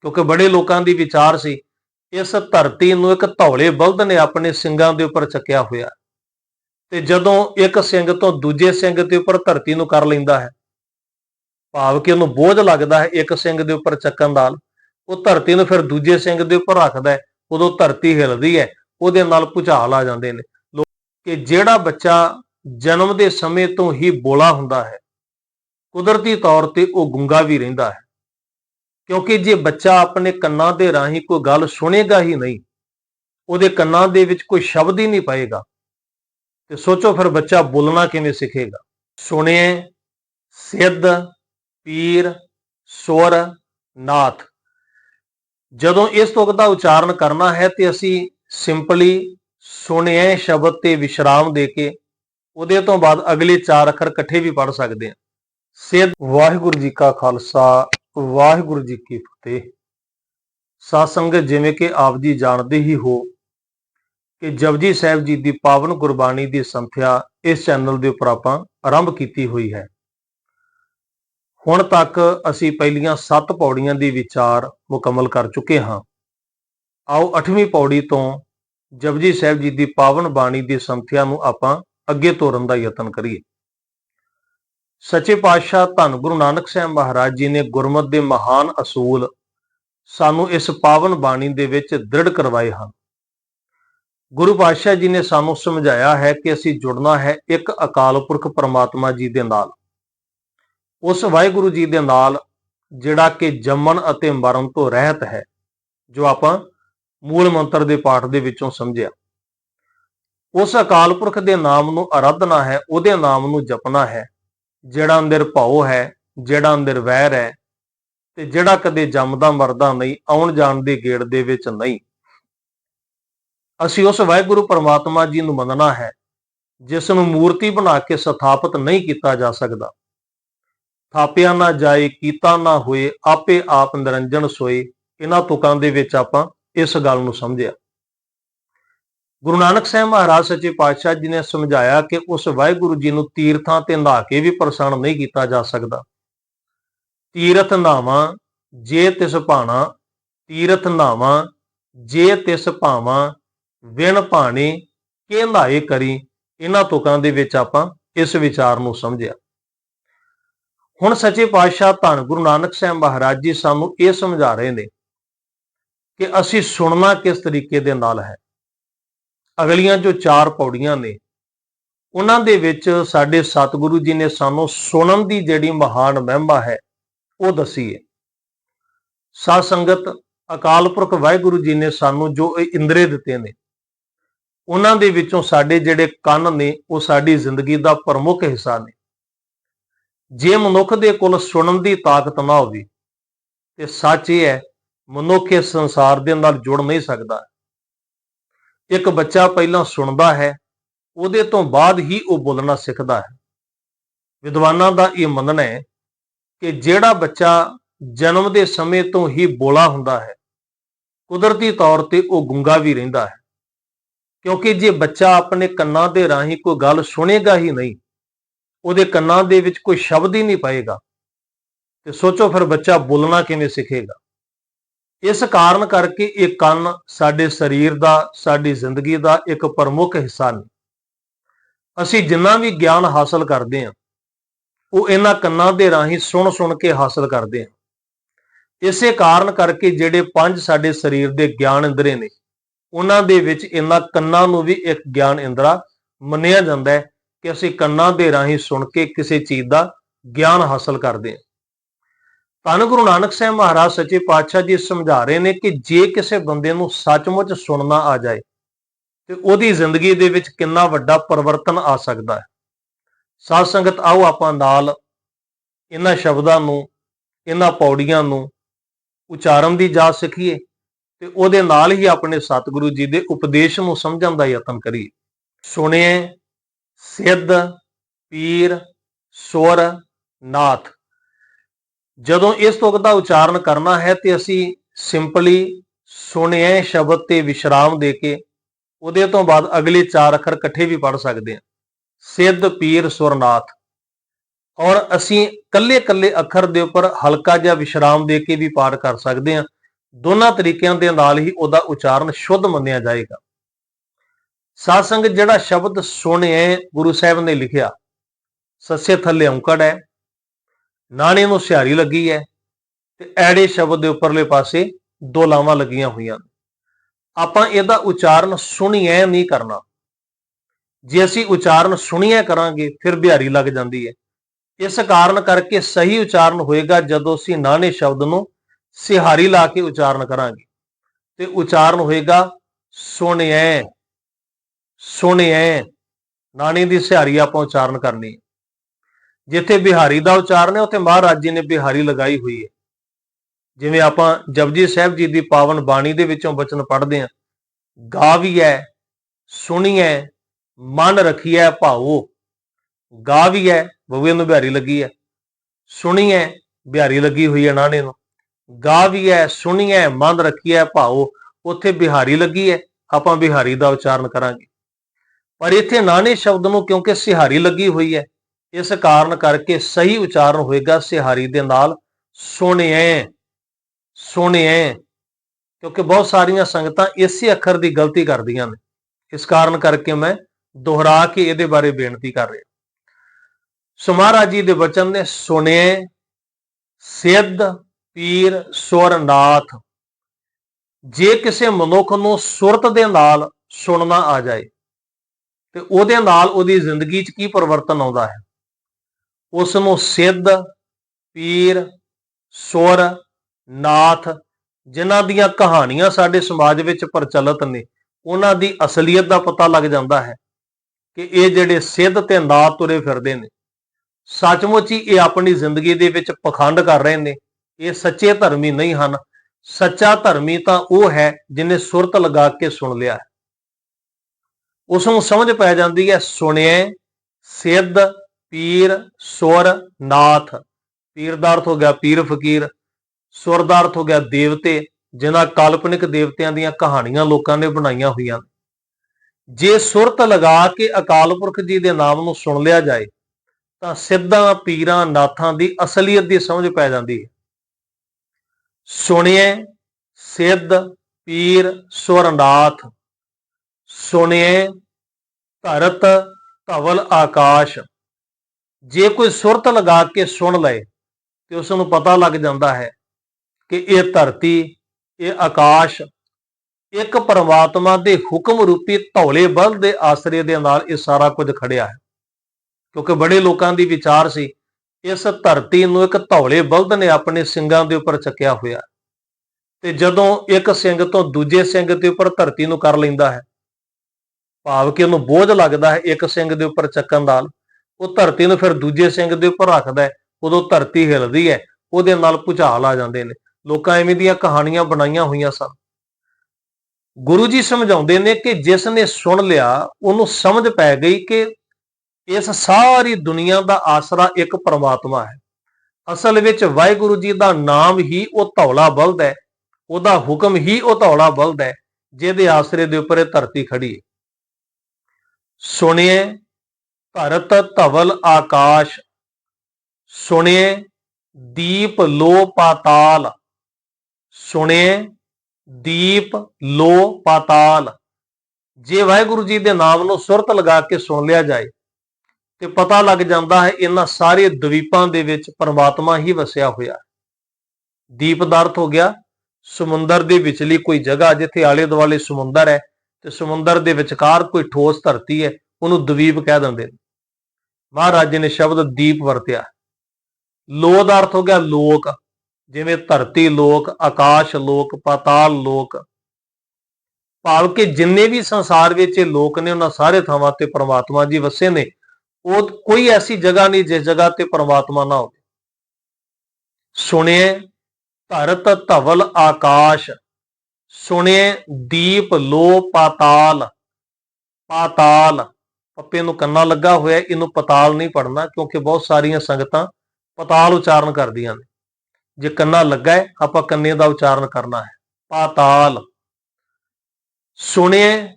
ਕਿਉਂਕਿ ਬੜੇ ਲੋਕਾਂ ਦੀ ਵਿਚਾਰ ਸੀ, ਇਸ ਧਰਤੀ ਨੂੰ ਇੱਕ ਧੌਲੇ ਬਲਦ ਨੇ ਆਪਣੇ ਸਿੰਘਾਂ ਦੇ ਉੱਪਰ ਚੱਕਿਆ ਹੋਇਆ ਤੇ ਜਦੋਂ ਇੱਕ ਸਿੰਘ ਤੋਂ ਦੂਜੇ ਸਿੰਘ ਦੇ ਉੱਪਰ ਧਰਤੀ ਨੂੰ ਕਰ ਲੈਂਦਾ ਹੈ, ਭਾਵ ਕਿ ਉਹਨੂੰ ਬੋਝ ਲੱਗਦਾ ਹੈ ਇੱਕ ਸਿੰਘ ਦੇ ਉੱਪਰ ਚੱਕਣ ਨਾਲ, ਉਹ ਧਰਤੀ ਨੂੰ ਫਿਰ ਦੂਜੇ ਸਿੰਘ ਦੇ ਉੱਪਰ ਰੱਖਦਾ ਹੈ, ਉਦੋਂ ਧਰਤੀ ਹਿਲਦੀ ਹੈ, ਉਹਦੇ ਨਾਲ ਭੁਚਾਲ ਆ ਜਾਂਦੇ ਨੇ। ਲੋ- ਕਿ ਜਿਹੜਾ ਬੱਚਾ ਜਨਮ ਦੇ ਸਮੇਂ ਤੋਂ ਹੀ ਬੋਲਾ ਹੁੰਦਾ ਹੈ, ਕੁਦਰਤੀ ਤੌਰ ਤੇ ਉਹ ਗੁੰਗਾ ਵੀ ਰਹਿੰਦਾ ਹੈ। ਕਿਉਂਕਿ ਜੇ ਬੱਚਾ ਆਪਣੇ ਕੰਨਾਂ ਦੇ ਰਾਹੀਂ ਕੋਈ ਗੱਲ ਸੁਣੇਗਾ ਹੀ ਨਹੀਂ, ਉਹਦੇ ਕੰਨਾਂ ਦੇ ਵਿੱਚ ਕੋਈ ਸ਼ਬਦ ਹੀ ਨਹੀਂ ਪਾਏਗਾ। ਤੇ ਸੋਚੋ ਫਿਰ ਬੱਚਾ ਬੋਲਣਾ ਕਿਵੇਂ ਸਿੱਖੇਗਾ? ਸੁਣਿਏ ਸਿੱਧ, ਪੀਰ, ਸੁਰ, ਨਾਥ। ਜਦੋਂ ਇਸ ਤੁਕ ਦਾ ਉਚਾਰਨ ਕਰਨਾ ਹੈ ਤੇ ਅਸੀਂ ਸਿੰਪਲੀ ਸੁਣਿਏ ਸ਼ਬਦ ਤੇ ਵਿਸ਼ਰਾਮ ਦੇ ਕੇ ਉਹਦੇ ਤੋਂ ਬਾਅਦ ਅਗਲੇ ਚਾਰ ਅੱਖਰ ਇਕੱਠੇ ਵੀ ਪੜ ਸਕਦੇ ਹਾਂ। ਸਿੱਧ ਵਾਹਿਗੁਰੂ ਜੀ ਕਾ ਖਾਲਸਾ ਵਾਹਿਗੁਰੂ ਜੀ ਕੀ ਫਤਿਹ। ਸਾਧ ਸੰਗਤ ਜਿਵੇਂ ਕਿ ਆਪ ਜੀ ਜਾਣਦੇ ਹੀ ਹੋ ਕਿ ਜਪਜੀ ਸਾਹਿਬ ਜੀ ਦੀ ਪਾਵਨ ਗੁਰਬਾਣੀ ਦੀ ਸੰਥਿਆ ਇਸ ਚੈਨਲ ਦੇ ਉੱਪਰ ਆਪਾਂ ਆਰੰਭ ਕੀਤੀ ਹੋਈ ਹੈ। ਹੁਣ ਤੱਕ ਅਸੀਂ ਪਹਿਲੀਆਂ 7 ਪੌੜੀਆਂ ਦੀ ਵਿਚਾਰ ਮੁਕੰਮਲ ਕਰ ਚੁੱਕੇ ਹਾਂ। ਆਓ 8ਵੀਂ ਪੌੜੀ ਤੋਂ ਜਪਜੀ ਸਾਹਿਬ ਜੀ ਦੀ ਪਾਵਨ ਬਾਣੀ ਦੀ ਸੰਥਿਆ ਨੂੰ ਆਪਾਂ ਅੱਗੇ ਤੋਰਨ ਦਾ ਯਤਨ ਕਰੀਏ। ਸੱਚੇ ਪਾਤਸ਼ਾਹ ਧੰਨ ਗੁਰੂ ਨਾਨਕ ਸਾਹਿਬ ਮਹਾਰਾਜ ਜੀ ਨੇ ਗੁਰਮਤ ਦੇ ਮਹਾਨ ਅਸੂਲ ਸਾਨੂੰ ਇਸ ਪਾਵਨ ਬਾਣੀ ਦੇ ਵਿੱਚ ਦ੍ਰਿੜ ਕਰਵਾਏ ਹਨ। ਗੁਰੂ ਪਾਤਸ਼ਾਹ ਜੀ ਨੇ ਸਾਨੂੰ ਸਮਝਾਇਆ ਹੈ ਕਿ ਅਸੀਂ ਜੁੜਨਾ ਹੈ ਇੱਕ ਅਕਾਲ ਪੁਰਖ ਪਰਮਾਤਮਾ ਜੀ ਦੇ ਨਾਲ। ਉਸ ਵਾਹਿਗੁਰੂ ਜੀ ਦੇ ਨਾਲ ਜਿਹੜਾ ਕਿ ਜੰਮਣ ਅਤੇ ਮਰਨ ਤੋਂ ਰਹਿਤ ਹੈ, ਜੋ ਆਪਾਂ ਮੂਲ ਮੰਤਰ ਦੇ ਪਾਠ ਦੇ ਵਿੱਚੋਂ ਸਮਝਿਆ। ਉਸ ਅਕਾਲ ਪੁਰਖ ਦੇ ਨਾਮ ਨੂੰ ਅਰਾਧਨਾ ਹੈ, ਉਹਦੇ ਨਾਮ ਨੂੰ ਜਪਣਾ ਹੈ ਜਿਹੜਾ ਅੰਦਰ ਭਾਉ ਹੈ, ਜਿਹੜਾ ਅੰਦਰ ਵੈਰ ਹੈ ਤੇ ਜਿਹੜਾ ਕਦੇ ਜੰਮਦਾ ਮਰਦਾ ਨਹੀਂ, ਆਉਣ ਜਾਣ ਦੇ ਗੇੜ ਦੇ ਵਿੱਚ ਨਹੀਂ। ਅਸੀਂ ਉਸ ਵਾਹਿਗੁਰੂ ਪਰਮਾਤਮਾ ਜੀ ਨੂੰ ਮੰਨਣਾ ਹੈ, ਜਿਸ ਨੂੰ ਮੂਰਤੀ ਬਣਾ ਕੇ ਸਥਾਪਿਤ ਨਹੀਂ ਕੀਤਾ ਜਾ ਸਕਦਾ। ਥਾਪਿਆ ਨਾ ਜਾਏ, ਕੀਤਾ ਨਾ ਹੋਏ, ਆਪੇ ਆਪ ਨਿਰੰਜਨ ਸੋਏ, ਇਹਨਾਂ ਤੁਕਾਂ ਦੇ ਵਿੱਚ ਆਪਾਂ ਇਸ ਗੱਲ ਨੂੰ ਸਮਝਿਆ। ਗੁਰੂ ਨਾਨਕ ਸਾਹਿਬ ਮਹਾਰਾਜ ਸੱਚੇ ਪਾਤਸ਼ਾਹ ਜੀ ਨੇ ਸਮਝਾਇਆ ਕਿ ਉਸ ਵਾਹਿਗੁਰੂ ਜੀ ਨੂੰ ਤੀਰਥਾਂ ਤੇ ਨਹਾ ਕੇ ਵੀ ਪ੍ਰਸੰਨ ਨਹੀਂ ਕੀਤਾ ਜਾ ਸਕਦਾ। ਤੀਰਥ ਨਾਵਾਂ ਜੇ ਤਿਸ ਭਾਣਾ, ਤੀਰਥ ਨਾਵਾਂ ਜੇ ਤਿਸ ਭਾਵਾਂ, ਵਿਣ ਭਾਣੇ, ਕੇ ਨਹਾਏ ਕਰੀ, ਇਹਨਾਂ ਤੁਕਾਂ ਦੇ ਵਿੱਚ ਆਪਾਂ ਇਸ ਵਿਚਾਰ ਨੂੰ ਸਮਝਿਆ। ਹੁਣ ਸੱਚੇ ਪਾਤਸ਼ਾਹ ਧੰਨ ਗੁਰੂ ਨਾਨਕ ਸਾਹਿਬ ਮਹਾਰਾਜ ਜੀ ਸਾਨੂੰ ਇਹ ਸਮਝਾ ਰਹੇ ਨੇ ਕਿ ਅਸੀਂ ਸੁਣਨਾ ਕਿਸ ਤਰੀਕੇ ਦੇ ਨਾਲ ਹੈ। ਅਗਲੀਆਂ ਜੋ ਚਾਰ ਪੌੜੀਆਂ ਨੇ, ਉਹਨਾਂ ਦੇ ਵਿੱਚ ਸਾਡੇ ਸਤਿਗੁਰੂ ਜੀ ਨੇ ਸਾਨੂੰ ਸੁਣਨ ਦੀ ਜਿਹੜੀ ਮਹਾਨ ਮਹਿਮਾ ਹੈ, ਉਹ ਦੱਸੀ ਹੈ। ਸਾਧ ਸੰਗਤ, ਅਕਾਲ ਪੁਰਖ ਵਾਹਿਗੁਰੂ ਜੀ ਨੇ ਸਾਨੂੰ ਜੋ ਇਹ ਇੰਦਰੇ ਦਿੱਤੇ ਨੇ, ਉਹਨਾਂ ਦੇ ਵਿੱਚੋਂ ਸਾਡੇ ਜਿਹੜੇ ਕੰਨ ਨੇ, ਉਹ ਸਾਡੀ ਜ਼ਿੰਦਗੀ ਦਾ ਪ੍ਰਮੁੱਖ ਹਿੱਸਾ ਨੇ। ਜੇ ਮਨੁੱਖ ਦੇ ਕੋਲ ਸੁਣਨ ਦੀ ਤਾਕਤ ਨਾ ਹੋਵੇ, ਤੇ ਸੱਚ ਇਹ ਹੈ, ਮਨੁੱਖ ਇਸ ਸੰਸਾਰ ਦੇ ਨਾਲ ਜੁੜ ਨਹੀਂ ਸਕਦਾ। ਇੱਕ ਬੱਚਾ ਪਹਿਲਾਂ ਸੁਣਦਾ ਹੈ, ਉਹਦੇ ਤੋਂ ਬਾਅਦ ਹੀ ਉਹ ਬੋਲਣਾ ਸਿੱਖਦਾ ਹੈ। ਵਿਦਵਾਨਾਂ ਦਾ ਇਹ ਮੰਨਣਾ ਹੈ ਕਿ ਜਿਹੜਾ ਬੱਚਾ ਜਨਮ ਦੇ ਸਮੇਂ ਤੋਂ ਹੀ ਬੋਲਾ ਹੁੰਦਾ ਹੈ, ਕੁਦਰਤੀ ਤੌਰ ਤੇ ਉਹ ਗੁੰਗਾ ਵੀ ਰਹਿੰਦਾ ਹੈ। ਕਿਉਂਕਿ ਜੇ ਬੱਚਾ ਆਪਣੇ ਕੰਨਾਂ ਦੇ ਰਾਹੀਂ ਕੋਈ ਗੱਲ ਸੁਣੇਗਾ ਹੀ ਨਹੀਂ, ਉਹਦੇ ਕੰਨਾਂ ਦੇ ਵਿੱਚ ਕੋਈ ਸ਼ਬਦ ਹੀ ਨਹੀਂ ਪਏਗਾ। ਤੇ ਸੋਚੋ ਫਿਰ ਬੱਚਾ ਬੋਲਣਾ ਕਿਵੇਂ ਸਿੱਖੇਗਾ। ਇਸ ਕਾਰਨ ਕਰਕੇ ਇਹ ਕੰਨ ਸਾਡੇ ਸਰੀਰ ਦਾ, ਸਾਡੀ ਜ਼ਿੰਦਗੀ ਦਾ ਇੱਕ ਪ੍ਰਮੁੱਖ ਹਿੱਸਾ ਨੇ। ਅਸੀਂ ਜਿੰਨਾ ਵੀ ਗਿਆਨ ਹਾਸਲ ਕਰਦੇ ਹਾਂ, ਉਹ ਇਹਨਾਂ ਕੰਨਾਂ ਦੇ ਰਾਹੀਂ ਸੁਣ ਸੁਣ ਕੇ ਹਾਸਲ ਕਰਦੇ ਹਾਂ। ਇਸੇ ਕਾਰਨ ਕਰਕੇ ਜਿਹੜੇ ਪੰਜ ਸਾਡੇ ਸਰੀਰ ਦੇ ਗਿਆਨ ਇੰਦਰੇ ਨੇ, ਉਹਨਾਂ ਦੇ ਵਿੱਚ ਇਹਨਾਂ ਕੰਨਾਂ ਨੂੰ ਵੀ ਇੱਕ ਗਿਆਨ ਇੰਦਰਾ ਮੰਨਿਆ ਜਾਂਦਾ ਹੈ ਕਿ ਅਸੀਂ ਕੰਨਾਂ ਦੇ ਰਾਹੀਂ ਸੁਣ ਕੇ ਕਿਸੇ ਚੀਜ਼ ਦਾ ਗਿਆਨ ਹਾਸਲ ਕਰਦੇ ਹਾਂ। ਧੰਨ ਗੁਰੂ ਨਾਨਕ ਸਾਹਿਬ ਮਹਾਰਾਜ ਸੱਚੇ ਪਾਤਸ਼ਾਹ ਜੀ ਸਮਝਾ ਰਹੇ ਨੇ ਕਿ ਜੇ ਕਿਸੇ ਬੰਦੇ ਨੂੰ ਸੱਚਮੁੱਚ ਸੁਣਨਾ ਆ ਜਾਏ ਤੇ ਉਹਦੀ ਜ਼ਿੰਦਗੀ ਦੇ ਵਿੱਚ ਕਿੰਨਾ ਵੱਡਾ ਪਰਿਵਰਤਨ ਆ ਸਕਦਾ ਹੈ। ਸਾਧ ਸੰਗਤ, ਆਓ ਆਪਾਂ ਨਾਲ ਇਹਨਾਂ ਸ਼ਬਦਾਂ ਨੂੰ, ਇਹਨਾਂ ਪੌੜੀਆਂ ਨੂੰ ਉਚਾਰਨ ਦੀ ਜਾਚ ਸਿੱਖੀਏ ਤੇ ਉਹਦੇ ਨਾਲ ਹੀ ਆਪਣੇ ਸਤਿਗੁਰੂ ਜੀ ਦੇ ਉਪਦੇਸ਼ ਨੂੰ ਸਮਝਣ ਦਾ ਯਤਨ ਕਰੀਏ। ਸੁਣੇ ਸਿੱਧ, ਪੀਰ, ਸੁਰ, ਨਾਥ। ਜਦੋਂ ਇਸ ਤੁਕ ਦਾ ਉਚਾਰਨ ਕਰਨਾ ਹੈ ਤੇ ਅਸੀਂ ਸਿੰਪਲੀ ਸੁਣਿਏ ਸ਼ਬਦ ਤੇ ਵਿਸ਼ਰਾਮ ਦੇ ਕੇ, ਉਹਦੇ ਤੋਂ ਬਾਅਦ ਅਗਲੇ ਚਾਰ ਅੱਖਰ ਇਕੱਠੇ ਵੀ ਪੜ ਸਕਦੇ ਹਾਂ। ਸਿੱਧ, ਪੀਰ, ਸੁਰਨਾਥ। ਔਰ ਅਸੀਂ ਕੱਲੇ ਕੱਲੇ ਅੱਖਰ ਦੇ ਉੱਪਰ ਹਲਕਾ ਜਿਹਾ ਵਿਸ਼ਰਾਮ ਦੇ ਕੇ ਵੀ ਪਾਠ ਕਰ ਸਕਦੇ ਹਾਂ। ਦੋਨਾਂ ਤਰੀਕਿਆਂ ਦੇ ਨਾਲ ਹੀ ਉਹਦਾ ਉਚਾਰਨ ਸ਼ੁੱਧ ਮੰਨਿਆ ਜਾਏਗਾ। ਸਾਧ ਸੰਗਤ ਜਿਹੜਾ ਸ਼ਬਦ ਸੁਣਿਆ ਗੁਰੂ ਸਾਹਿਬ ਨੇ ਲਿਖਿਆ, ਸੱਸੇ ਥੱਲੇ ਔਂਕੜ ਹੈ। ਨਾਣੇ ਨੂੰ ਸਿਹਾਰੀ ਲੱਗੀ ਹੈ ਤੇ ਐੜੇ ਸ਼ਬਦ ਦੇ ਉੱਪਰਲੇ ਪਾਸੇ ਦੋ ਲਾਵਾਂ ਲੱਗੀਆਂ ਹੋਈਆਂ ਆਪਾਂ ਇਹਦਾ ਉਚਾਰਨ ਸੁਣੀਏ ਨਹੀਂ ਕਰਨਾ। ਜੇ ਅਸੀਂ ਉਚਾਰਨ ਸੁਣੀਏ ਕਰਾਂਗੇ, ਫਿਰ ਬਿਹਾਰੀ ਲੱਗ ਜਾਂਦੀ ਹੈ ਇਸ ਕਾਰਨ ਕਰਕੇ ਸਹੀ ਉਚਾਰਨ ਹੋਏਗਾ ਜਦੋਂ ਅਸੀਂ ਨਾਣੇ ਸ਼ਬਦ ਨੂੰ ਸਿਹਾਰੀ ਲਾ ਕੇ ਉਚਾਰਨ ਕਰਾਂਗੇ। ਤੇ ਉਚਾਰਨ ਹੋਏਗਾ ਸੁਣਿਐ ਸੁਣਿਐ। ਨਾਣੀ ਦੀ ਸਿਹਾਰੀ ਆਪਾਂ ਉਚਾਰਨ ਕਰਨੀ ਹੈ ਜਿੱਥੇ ਬਿਹਾਰੀ ਦਾ ਉਚਾਰਨ ਹੈ, ਉੱਥੇ ਮਹਾਰਾਜ ਜੀ ਨੇ ਬਿਹਾਰੀ ਲਗਾਈ ਹੋਈ ਹੈ। ਜਿਵੇਂ ਆਪਾਂ ਜਪਜੀ ਸਾਹਿਬ ਜੀ ਦੀ ਪਾਵਨ ਬਾਣੀ ਦੇ ਵਿੱਚੋਂ ਬਚਨ ਪੜ੍ਹਦੇ ਹਾਂ, ਗਾਵੀਐ, ਸੁਣੀਐ, ਮਨ ਰਖੀਐ ਭਾਉ ਗਾਵੀਐ ਬਵੇ ਨੂੰ ਬਿਹਾਰੀ ਲੱਗੀ ਹੈ। ਸੁਣੀਐ, ਬਿਹਾਰੀ ਲੱਗੀ ਹੋਈ ਹੈ ਨਾਣੇ ਨੂੰ। ਗਾਵੀਐ, ਸੁਣੀਐ, ਮਨ ਰਖੀਐ ਭਾਉ ਉੱਥੇ ਬਿਹਾਰੀ ਲੱਗੀ ਹੈ, ਆਪਾਂ ਬਿਹਾਰੀ ਦਾ ਉਚਾਰਨ ਕਰਾਂਗੇ। ਪਰ ਇੱਥੇ ਨਾਣੇ ਸ਼ਬਦ ਨੂੰ ਕਿਉਂਕਿ ਸਿਹਾਰੀ ਲੱਗੀ ਹੋਈ ਹੈ ਇਸ ਕਾਰਨ ਕਰਕੇ ਸਹੀ ਉਚਾਰਨ ਹੋਏਗਾ ਸਿਹਾਰੀ ਦੇ ਨਾਲ। ਸੁਣਿਐ ਸੁਣਿਐ, ਕਿਉਂਕਿ ਬਹੁਤ ਸਾਰੀਆਂ ਸੰਗਤਾਂ ਇਸੇ ਅੱਖਰ ਦੀ ਗਲਤੀ ਕਰਦੀਆਂ ਨੇ। ਇਸ ਕਾਰਨ ਕਰਕੇ ਮੈਂ ਦੁਹਰਾ ਕੇ ਇਹਦੇ ਬਾਰੇ ਬੇਨਤੀ ਕਰ ਰਿਹਾ। ਸੋ ਮਹਾਰਾਜ ਜੀ ਦੇ ਬਚਨ ਨੇ ਸੁਣਿਐ, ਸਿੱਧ ਪੀਰ ਸੁਰਨਾਥ ਜੇ ਕਿਸੇ ਮਨੁੱਖ ਨੂੰ ਸੁਰਤ ਦੇ ਨਾਲ ਸੁਣਨਾ ਆ ਜਾਏ, ਤੇ ਉਹਦੇ ਨਾਲ ਉਹਦੀ ਜ਼ਿੰਦਗੀ 'ਚ ਕੀ ਪਰਿਵਰਤਨ ਆਉਂਦਾ ਹੈ? ਉਸ ਨੂੰ ਸਿੱਧ, ਪੀਰ, ਸੁਰ, ਨਾਥ ਜਿਨ੍ਹਾਂ ਦੀਆਂ ਕਹਾਣੀਆਂ ਸਾਡੇ ਸਮਾਜ ਵਿੱਚ ਪ੍ਰਚਲਿਤ ਨੇ, ਉਹਨਾਂ ਦੀ ਅਸਲੀਅਤ ਦਾ ਪਤਾ ਲੱਗ ਜਾਂਦਾ ਹੈ ਕਿ ਇਹ ਜਿਹੜੇ ਸਿੱਧ ਤੇ ਨਾਥ ਤੁਰੇ ਫਿਰਦੇ ਨੇ, ਸੱਚਮੁੱਚ ਹੀ ਇਹ ਆਪਣੀ ਜ਼ਿੰਦਗੀ ਦੇ ਵਿੱਚ ਪਖੰਡ ਕਰ ਰਹੇ ਨੇ, ਇਹ ਸੱਚੇ ਧਰਮੀ ਨਹੀਂ ਹਨ, ਸੱਚਾ ਧਰਮੀ ਤਾਂ ਉਹ ਹੈ ਜਿਨੇ ਸੁਰਤ ਲਗਾ ਕੇ ਸੁਣ ਲਿਆ ਉਸ ਨੂੰ ਸਮਝ ਪੈ ਜਾਂਦੀ ਹੈ ਸੁਣਿਆ ਸਿੱਧ ਪੀਰ, ਸੁਰ, ਨਾਥ। ਪੀਰ ਦਾ ਅਰਥ ਹੋ ਗਿਆ ਪੀਰ, ਫਕੀਰ। ਸੁਰ ਦਾ ਅਰਥ ਹੋ ਗਿਆ ਦੇਵਤੇ, ਜਿਨ੍ਹਾਂ ਕਾਲਪਨਿਕ ਦੇਵਤਿਆਂ ਦੀਆਂ ਕਹਾਣੀਆਂ ਲੋਕਾਂ ਨੇ ਬਣਾਈਆਂ ਹੋਈਆਂ ਜੇ ਸੁਰਤ ਲਗਾ ਕੇ ਅਕਾਲ ਪੁਰਖ ਜੀ ਦੇ ਨਾਮ ਨੂੰ ਸੁਣ ਲਿਆ ਜਾਏ, ਤਾਂ ਸਿੱਧਾਂ ਪੀਰਾਂ, ਨਾਥਾਂ ਦੀ ਅਸਲੀਅਤ ਦੀ ਸਮਝ ਪੈ ਜਾਂਦੀ ਹੈ। ਸੁਣਿਏ ਸਿੱਧ, ਪੀਰ ਸੁਰਨਾਥ ਸੁਣਿਏ ਧਰਤ, ਧਵਲ, ਆਕਾਸ਼। ਜੇ ਕੋਈ ਸੁਰਤ ਲਗਾ ਕੇ ਸੁਣ ਲਏ ਤੇ ਉਸ ਨੂੰ ਪਤਾ ਲੱਗ ਜਾਂਦਾ ਹੈ ਕਿ ਇਹ ਧਰਤੀ, ਇਹ ਆਕਾਸ਼ ਇੱਕ ਪਰਮਾਤਮਾ ਦੇ ਹੁਕਮ ਰੂਪੀ ਧੌਲੇ ਬਲ ਦੇ ਆਸਰੇ ਦੇ ਨਾਲ ਇਹ ਸਾਰਾ ਕੁਝ ਖੜਿਆ ਹੈ। ਕਿਉਂਕਿ ਬੜੇ ਲੋਕਾਂ ਦੀ ਵਿਚਾਰ ਸੀ, ਇਸ ਧਰਤੀ ਨੂੰ ਇੱਕ ਧੌਲੇ ਬਲਦ ਨੇ ਆਪਣੇ ਸਿੰਘਾਂ ਦੇ ਉੱਪਰ ਚੱਕਿਆ ਹੋਇਆ। ਤੇ ਜਦੋਂ ਇੱਕ ਸਿੰਘ ਤੋਂ ਦੂਜੇ ਸਿੰਘ ਦੇ ਉੱਪਰ ਧਰਤੀ ਨੂੰ ਕਰ ਲੈਂਦਾ ਹੈ, ਭਾਵ ਕਿ ਉਹਨੂੰ ਬੋਝ ਲੱਗਦਾ ਹੈ ਇੱਕ ਸਿੰਘ ਦੇ ਉੱਪਰ ਚੱਕਣ ਨਾਲ ਉਹ ਧਰਤੀ ਨੂੰ ਫਿਰ ਦੂਜੇ ਸਿੰਘ ਦੇ ਉੱਪਰ ਰੱਖਦਾ ਹੈ, ਉਦੋਂ ਧਰਤੀ ਹਿਲਦੀ ਹੈ, ਉਹਦੇ ਨਾਲ ਭੁਚਾਲ ਆ ਜਾਂਦੇ ਨੇ, ਲੋਕਾਂ ਐਵੇਂ ਦੀਆਂ ਕਹਾਣੀਆਂ ਬਣਾਈਆਂ ਹੋਈਆਂ ਸਨ। ਗੁਰੂ ਜੀ ਸਮਝਾਉਂਦੇ ਨੇ ਕਿ ਜਿਸ ਨੇ ਸੁਣ ਲਿਆ, ਉਹਨੂੰ ਸਮਝ ਪੈ ਗਈ ਕਿ ਇਸ ਸਾਰੀ ਦੁਨੀਆ ਦਾ ਆਸਰਾ ਇੱਕ ਪਰਮਾਤਮਾ ਹੈ। ਅਸਲ ਵਿੱਚ ਵਾਹਿਗੁਰੂ ਜੀ ਦਾ ਨਾਮ ਹੀ ਉਹ ਧੌਲਾ ਬਲਦ ਹੈ, ਉਹਦਾ ਹੁਕਮ ਹੀ ਉਹ ਧੌਲਾ ਬਲਦ ਹੈ, ਜਿਹਦੇ ਆਸਰੇ ਦੇ ਉੱਪਰ ਇਹ ਧਰਤੀ ਖੜੀ ਹੈ। ਸੁਣਿਏ ਭਰਤ ਧਵਲ ਆਕਾਸ਼, ਸੁਣੇ ਦੀਪ ਲੋ ਪਾਤਾਲ, ਸੁਣੇ ਦੀਪ ਲੋ ਪਾਤਾਲ। ਜੇ ਵਾਹਿਗੁਰੂ ਜੀ ਦੇ ਨਾਮ ਨੂੰ ਸੁਰਤ ਲਗਾ ਕੇ ਸੁਣ ਲਿਆ ਜਾਏ, ਤੇ ਪਤਾ ਲੱਗ ਜਾਂਦਾ ਹੈ ਇਹਨਾਂ ਸਾਰੇ ਦਵੀਪਾਂ ਦੇ ਵਿੱਚ ਪਰਮਾਤਮਾ ਹੀ ਵਸਿਆ ਹੋਇਆ ਦੀਪ ਦਾ ਅਰਥ ਹੋ ਗਿਆ, ਸਮੁੰਦਰ ਦੇ ਵਿਚਲੀ ਕੋਈ ਜਗ੍ਹਾ ਜਿੱਥੇ ਆਲੇ ਦੁਆਲੇ ਸਮੁੰਦਰ ਹੈ, ਤੇ ਸਮੁੰਦਰ ਦੇ ਵਿਚਕਾਰ ਕੋਈ ਠੋਸ ਧਰਤੀ ਹੈ, ਉਹਨੂੰ ਦਵੀਪ ਕਹਿ ਦਿੰਦੇ ਨੇ। ਮਹਾਰਾਜ ਜੀ ਨੇ ਸ਼ਬਦ ਦੀਪ ਵਰਤਿਆ। ਲੋ ਦਾ ਅਰਥ ਹੋ ਗਿਆ ਲੋਕ, ਜਿਵੇਂ ਧਰਤੀ ਲੋਕ, ਆਕਾਸ਼ ਲੋਕ, ਪਾਤਾਲ ਲੋਕ। ਭਾਵ ਕਿ ਜਿੰਨੇ ਵੀ ਸੰਸਾਰ ਵਿੱਚ ਇਹ ਲੋਕ ਨੇ, ਉਹਨਾਂ ਸਾਰੇ ਥਾਵਾਂ ਤੇ ਪ੍ਰਮਾਤਮਾ ਜੀ ਵਸੇ ਨੇ। ਉਹ ਕੋਈ ਐਸੀ ਜਗ੍ਹਾ ਨਹੀਂ ਜਿਸ ਜਗ੍ਹਾ ਤੇ ਪ੍ਰਮਾਤਮਾ ਨਾ ਹੋਵੇ। ਸੁਣਿਏ ਧਰਤ ਧਵਲ ਆਕਾਸ਼ ਸੁਣਿਏ ਦੀਪ ਲੋ ਪਾਤਾਲ ਪਾਤਾਲ। ਪੱਪੇ ਨੂੰ ਕੰਨਾ ਲੱਗਾ ਹੋਇਆ, ਇਹਨੂੰ ਪਤਾਲ ਨਹੀਂ ਪੜਨਾ, ਕਿਉਂਕਿ ਬਹੁਤ ਸਾਰੀਆਂ ਸੰਗਤਾਂ ਪਤਾਲ ਉਚਾਰਨ ਕਰਦੀਆਂ ਨੇ। ਜੇ ਕੰਨਾ ਲੱਗਾ ਹੈ, ਆਪਾਂ ਕੰਨੇ ਦਾ ਉਚਾਰਨ ਕਰਨਾ ਹੈ। ਪਾਤਾਲ। ਸੁਣੇ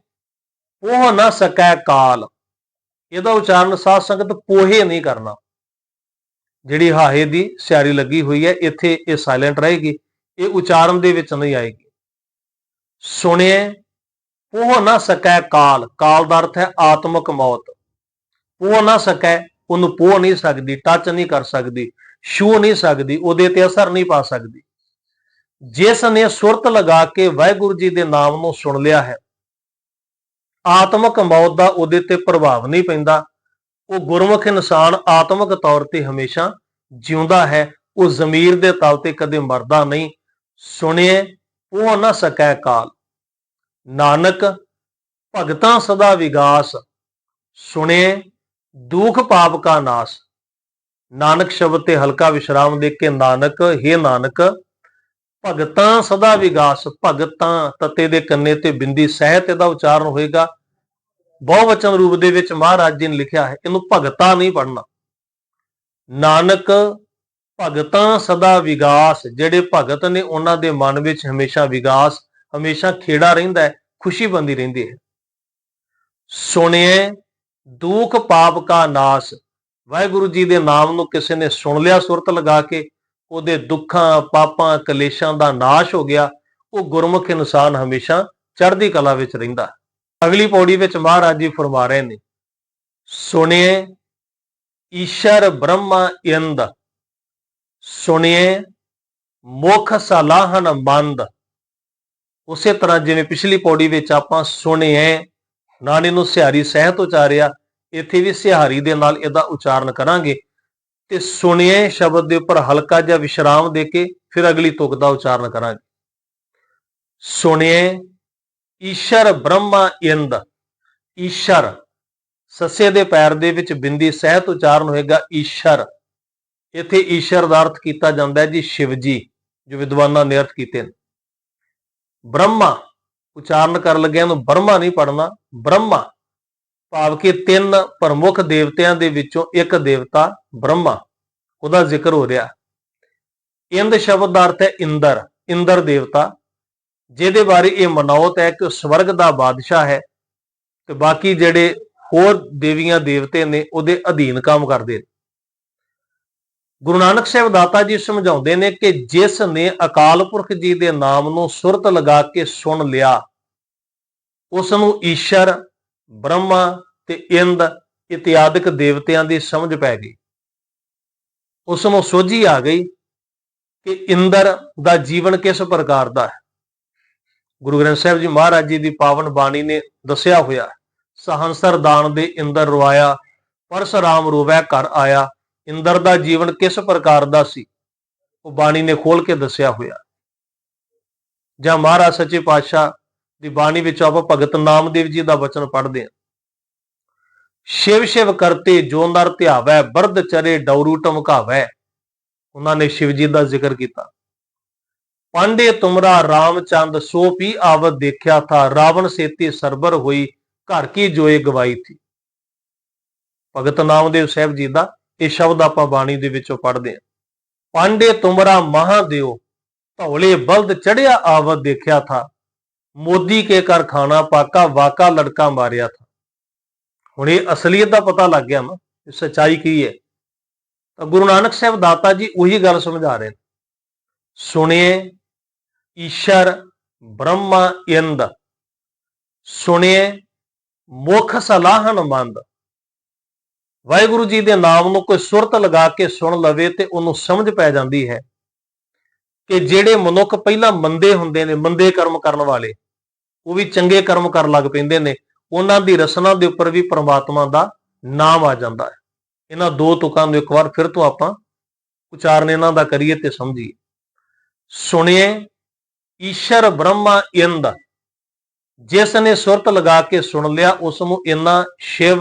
ਉਹ ਨਾ ਸਕੈ ਕਾਲ। ਇਹਦਾ ਉਚਾਰਨ ਸਾਧ ਸੰਗਤ ਪੋਹੇ ਨਹੀਂ ਕਰਨਾ। ਜਿਹੜੀ ਹਾਹੇ ਦੀ ਸਿਆਰੀ ਲੱਗੀ ਹੋਈ ਹੈ, ਇੱਥੇ ਇਹ ਸਾਇਲੈਂਟ ਰਹੇਗੀ, ਇਹ ਉਚਾਰਨ ਦੇ ਵਿੱਚ ਨਹੀਂ ਆਏਗੀ। ਸੁਣੇ ਉਹ ਨਾ ਸਕੈ ਕਾਲ ਕਾਲ ਦਾ ਅਰਥ ਹੈ ਆਤਮਕ ਮੌਤ। ਉਹ ਨਾ ਸਕੈ, ਉਹਨੂੰ ਪੋ ਨਹੀਂ ਸਕਦੀ ਟੱਚ ਨਹੀਂ ਕਰ ਸਕਦੀ ਛੂ ਨਹੀਂ ਸਕਦੀ, ਉਹਦੇ ਤੇ ਅਸਰ ਨਹੀਂ ਪਾ ਸਕਦੀ। ਜਿਸ ਨੇ ਸੁਰਤ ਲਗਾ ਕੇ ਵਾਹਿਗੁਰੂ ਜੀ ਦੇ ਨਾਮ ਨੂੰ ਸੁਣ ਲਿਆ ਹੈ, ਆਤਮਕ ਮੌਤ ਦਾ ਉਹਦੇ ਤੇ ਪ੍ਰਭਾਵ ਨਹੀਂ ਪੈਂਦਾ। ਉਹ ਗੁਰਮੁਖ ਇਨਸਾਨ ਆਤਮਕ ਤੌਰ ਤੇ ਹਮੇਸ਼ਾ ਜਿਉਂਦਾ ਹੈ, ਉਹ ਜ਼ਮੀਰ ਦੇ ਤਲ ਤੇ ਕਦੇ ਮਰਦਾ ਨਹੀਂ। ਸੁਣੇ ਉਹ ਨਾ ਸਕੈ ਕਾਲ। ਨਾਨਕ, ਭਗਤਾਂ ਸਦਾ ਵਿਗਾਸ, ਸੁਣੇ ਦੁਖ ਪਾਪ ਕਾ ਨਾਸ। ਨਾਨਕ ਸ਼ਬਦ ਤੇ ਹਲਕਾ ਵਿਸ਼ਰਾਮ ਦੇ ਕੇ ਨਾਨਕ हे ਨਾਨਕ, ਭਗਤਾਂ ਸਦਾ ਵਿਗਾਸ, ਭਗਤਾਂ ਤਤੇ ਦੇ ਕੰਨੇ ਤੇ ਬਿੰਦੀ ਸਹਿਤ ਇਹਦਾ ਉਚਾਰਨ ਹੋਏਗਾ। ਬਹੁਵਚਨ ਰੂਪ ਦੇ ਵਿੱਚ ਮਹਾਰਾਜ ਜੀ ਨੇ ਲਿਖਿਆ ਹੈ, ਇਹਨੂੰ ਭਗਤਾ ਨਹੀਂ ਪੜਨਾ ਨਾਨਕ, ਭਗਤਾਂ ਸਦਾ ਵਿਗਾਸ, ਜਿਹੜੇ ਭਗਤ ਨੇ ਉਹਨਾਂ ਦੇ ਮਨ ਵਿੱਚ ਹਮੇਸ਼ਾ ਵਿਗਾਸ ਹਮੇਸ਼ਾ ਖੇੜਾ ਰਹਿੰਦਾ ਹੈ, ਖੁਸ਼ੀ ਬੰਦੀ ਰਹਿੰਦੀ ਹੈ। ਸੁਣਿਏ, ਦੁਖ ਪਾਪ ਕਾ ਨਾਸ। ਵਾਹਿਗੁਰੂ ਜੀ ਦੇ ਨਾਮ ਨੂੰ ਕਿਸੇ ਨੇ ਸੁਣ ਲਿਆ, ਸੁਰਤ ਲਗਾ ਕੇ, ਉਹਦੇ ਦੁੱਖਾਂ, ਪਾਪਾਂ, ਕਲੇਸ਼ਾਂ ਦਾ ਨਾਸ਼ ਹੋ ਗਿਆ। ਉਹ ਗੁਰਮੁਖ ਇਨਸਾਨ ਹਮੇਸ਼ਾ ਚੜ੍ਹਦੀ ਕਲਾ ਵਿੱਚ ਰਹਿੰਦਾ ਅਗਲੀ ਪੌੜੀ ਵਿੱਚ ਮਹਾਰਾਜ ਜੀ ਫਰਮਾ ਰਹੇ ਨੇ। ਸੁਣਿਏ, ਈਸ਼ਰ ਬ੍ਰਹਮਾ ਇੰਦ। ਸੁਣਿਏ, ਮੁਖ ਸਲਾਹਨ ਮੰਦ। ਉਸੇ ਤਰ੍ਹਾਂ ਜਿਵੇਂ ਪਿਛਲੀ ਪੌੜੀ ਵਿੱਚ ਆਪਾਂ ਸੁਣਿਏ ਨਾਨੀ ਨੂੰ ਸਿਹਾਰੀ ਸਹਿਤ ਉਚਾਰਿਆ ਇੱਥੇ ਵੀ ਸਿਹਾਰੀ ਦੇ ਨਾਲ ਇਹਦਾ ਉਚਾਰਨ ਕਰਾਂਗੇ। ਤੇ ਸੁਣਿਏ ਸ਼ਬਦ ਦੇ ਉੱਪਰ ਹਲਕਾ ਜਿਹਾ ਵਿਸ਼ਰਾਮ ਦੇ ਕੇ ਫਿਰ ਅਗਲੀ ਤੁਕ ਦਾ ਉਚਾਰਨ ਕਰਾਂਗੇ। ਸੁਣਿਏ ਈਸ਼ਰ ਬ੍ਰਹਮਾ ਇੰਦ, ਈਸ਼ਰ, ਸੱਸੇ ਦੇ ਪੈਰ ਦੇ ਵਿੱਚ ਬਿੰਦੀ ਸਹਿਤ ਉਚਾਰਨ ਹੋਏਗਾ ਈਸ਼ਰ। ਇੱਥੇ ਈਸ਼ਰ ਦਾ ਅਰਥ ਕੀਤਾ ਜਾਂਦਾ ਹੈ ਜੀ ਸ਼ਿਵ ਜੀ ਜੋ ਵਿਦਵਾਨਾਂ ਨੇ ਅਰਥ ਕੀਤੇ ਨੇ। ਬ੍ਰਹਮਾ। ਉਚਾਰਨ ਕਰਨ ਲੱਗਿਆਂ ਨੂੰ ਬ੍ਰਹਮਾ ਨਹੀਂ ਪੜਨਾ ਬ੍ਰਹਮਾ। ਭਾਵ ਕਿ ਤਿੰਨ ਪ੍ਰਮੁੱਖ ਦੇਵਤਿਆਂ ਦੇ ਵਿੱਚੋਂ ਇੱਕ ਦੇਵਤਾ ਬ੍ਰਹਮਾ। ਉਹਦਾ ਜ਼ਿਕਰ ਹੋ ਰਿਹਾ। ਇੰਦ ਸ਼ਬਦ ਦਾ ਅਰਥ ਹੈ ਇੰਦਰ ਇੰਦਰ ਦੇਵਤਾ। ਜਿਹਦੇ ਬਾਰੇ ਇਹ ਮਨੌਤ ਹੈ ਕਿ ਉਹ ਸਵਰਗ ਦਾ ਬਾਦਸ਼ਾਹ ਹੈ ਤੇ ਬਾਕੀ ਜਿਹੜੇ ਹੋਰ ਦੇਵੀਆਂ, ਦੇਵਤੇ ਨੇ ਉਹਦੇ ਅਧੀਨ ਕੰਮ ਕਰਦੇ ਨੇ। ਗੁਰੂ ਨਾਨਕ ਸਾਹਿਬ ਦਾਤਾ ਜੀ ਸਮਝਾਉਂਦੇ ਨੇ ਕਿ ਜਿਸ ਨੇ ਅਕਾਲ ਪੁਰਖ ਜੀ ਦੇ ਨਾਮ ਨੂੰ ਸੁਰਤ ਲਗਾ ਕੇ ਸੁਣ ਲਿਆ ਉਸ ਨੂੰ ਈਸ਼ਰ, ਬ੍ਰਹਮਾ ਤੇ ਇੰਦ ਇਤਿਆਦਿਕ ਦੇਵਤਿਆਂ ਦੀ ਸਮਝ ਪੈ ਗਈ। ਉਸ ਨੂੰ ਸੋਝੀ ਆ ਗਈ ਕਿ ਇੰਦਰ ਦਾ ਜੀਵਨ ਕਿਸ ਪ੍ਰਕਾਰ ਦਾ ਹੈ। ਗੁਰੂ ਗ੍ਰੰਥ ਸਾਹਿਬ ਜੀ ਮਹਾਰਾਜ ਜੀ ਦੀ ਪਾਵਨ ਬਾਣੀ ਨੇ ਦੱਸਿਆ ਹੋਇਆ, ਸਹੰਸਰ ਦਾਨ ਦੇ ਇੰਦਰ ਰਵਾਇਆ ਪਰਸਰਾਮ ਰੋਵੈ ਘਰ ਆਇਆ ਇੰਦਰ ਦਾ ਜੀਵਨ ਕਿਸ ਪ੍ਰਕਾਰ ਦਾ ਸੀ? ਉਹ ਬਾਣੀ ਨੇ ਖੋਲ ਕੇ ਦੱਸਿਆ ਹੋਇਆ। ਜਾਂ ਮਹਾਰਾਜ ਸੱਚੇ ਪਾਤਸ਼ਾਹ ਦੀ ਬਾਣੀ ਵਿੱਚ ਆਪਾਂ ਭਗਤ ਨਾਮਦੇਵ ਜੀ ਦਾ ਵਚਨ ਪੜ੍ਹਦੇ ਹਾਂ। ਸ਼ਿਵ ਸ਼ਿਵ ਕਰਤੇ ਜੋ ਨਰ ਧਿਆਵੈ, ਬਰਦ ਚਰੇ ਡੌਰੂ ਟਮਕਾਵੈ। ਉਹਨਾਂ ਨੇ ਸ਼ਿਵ ਜੀ ਦਾ ਜ਼ਿਕਰ ਕੀਤਾ। ਪਾਂਡੇ ਤੁਮਰਾ ਰਾਮਚੰਦ ਸੋ ਪੀ ਆਵਤ ਦੇਖਿਆ ਥਾ, ਰਾਵਣ ਸੇਤੀ ਸਰਬਰ ਹੋਈ, ਘਰ ਕੀ ਜੋਏ ਗਵਾਈ ਥੀ। ਭਗਤ ਨਾਮਦੇਵ ਸਾਹਿਬ ਜੀ ਦਾ ਇਹ ਸ਼ਬਦ ਆਪਾਂ ਬਾਣੀ ਦੇ ਵਿੱਚੋਂ ਪੜ੍ਹਦੇ ਹਾਂ। ਪਾਂਡੇ ਤੁਮਰਾ ਮਹਾਦੇਵ ਧੌਲੇ ਬਲਦ ਚੜਿਆ ਆਵਤ ਦੇਖਿਆ ਥਾ, ਮੋਦੀ ਕੇ ਕਰ ਖਾਣਾ ਪਾਕਾ ਵਾਕਾ ਲੜਕਾ ਮਾਰਿਆ ਥਾ। ਹੁਣ ਇਹ ਅਸਲੀਅਤ ਦਾ ਪਤਾ ਲੱਗ ਗਿਆ ਨਾ ਇਹ ਸਚਾਈ ਕੀ ਹੈ। ਤਾਂ ਗੁਰੂ ਨਾਨਕ ਸਾਹਿਬ ਦਾਤਾ ਜੀ ਉਹੀ ਗੱਲ ਸਮਝਾ ਰਹੇ ਨੇ। ਸੁਣਿਏ, ਈਸ਼ਰ ਬ੍ਰਹਮਾ ਇੰਦ, ਸੁਣਿਏ, ਮੁਖ ਸਲਾਹਨ ਮੰਦ ਵਾਹਿਗੁਰੂ ਜੀ ਦੇ ਨਾਮ ਨੂੰ ਕੋਈ ਸੁਰਤ ਲਗਾ ਕੇ ਸੁਣ ਲਵੇ ਤੇ ਉਹਨੂੰ ਸਮਝ ਪੈ ਜਾਂਦੀ ਹੈ ਕਿ ਜਿਹੜੇ ਮਨੁੱਖ ਪਹਿਲਾਂ ਮੰਦੇ ਹੁੰਦੇ ਨੇ, ਮੰਦੇ ਕਰਮ ਕਰਨ ਵਾਲੇ, ਉਹ ਵੀ ਚੰਗੇ ਕਰਮ ਕਰਨ ਲੱਗ ਪੈਂਦੇ ਨੇ, ਉਹਨਾਂ ਦੀ ਰਸਨਾ ਦੇ ਉੱਪਰ ਵੀ ਪਰਮਾਤਮਾ ਦਾ ਨਾਮ ਆ ਜਾਂਦਾ ਹੈ। ਇਹਨਾਂ ਦੋ ਤੁਕਾਂ ਨੂੰ ਇੱਕ ਵਾਰ ਫਿਰ ਤੋਂ ਆਪਾਂ ਉਚਾਰਨ ਇਹਨਾਂ ਦਾ ਕਰੀਏ ਤੇ ਸਮਝੀਏ। ਸੁਣਿਏ, ਈਸ਼ਰ ਬ੍ਰਹਮਾ ਇੰਦ ਜਿਸ ਨੇ ਸੁਰਤ ਲਗਾ ਕੇ ਸੁਣ ਲਿਆ ਉਸ ਨੂੰ ਇਨਾ ਸ਼ਿਵ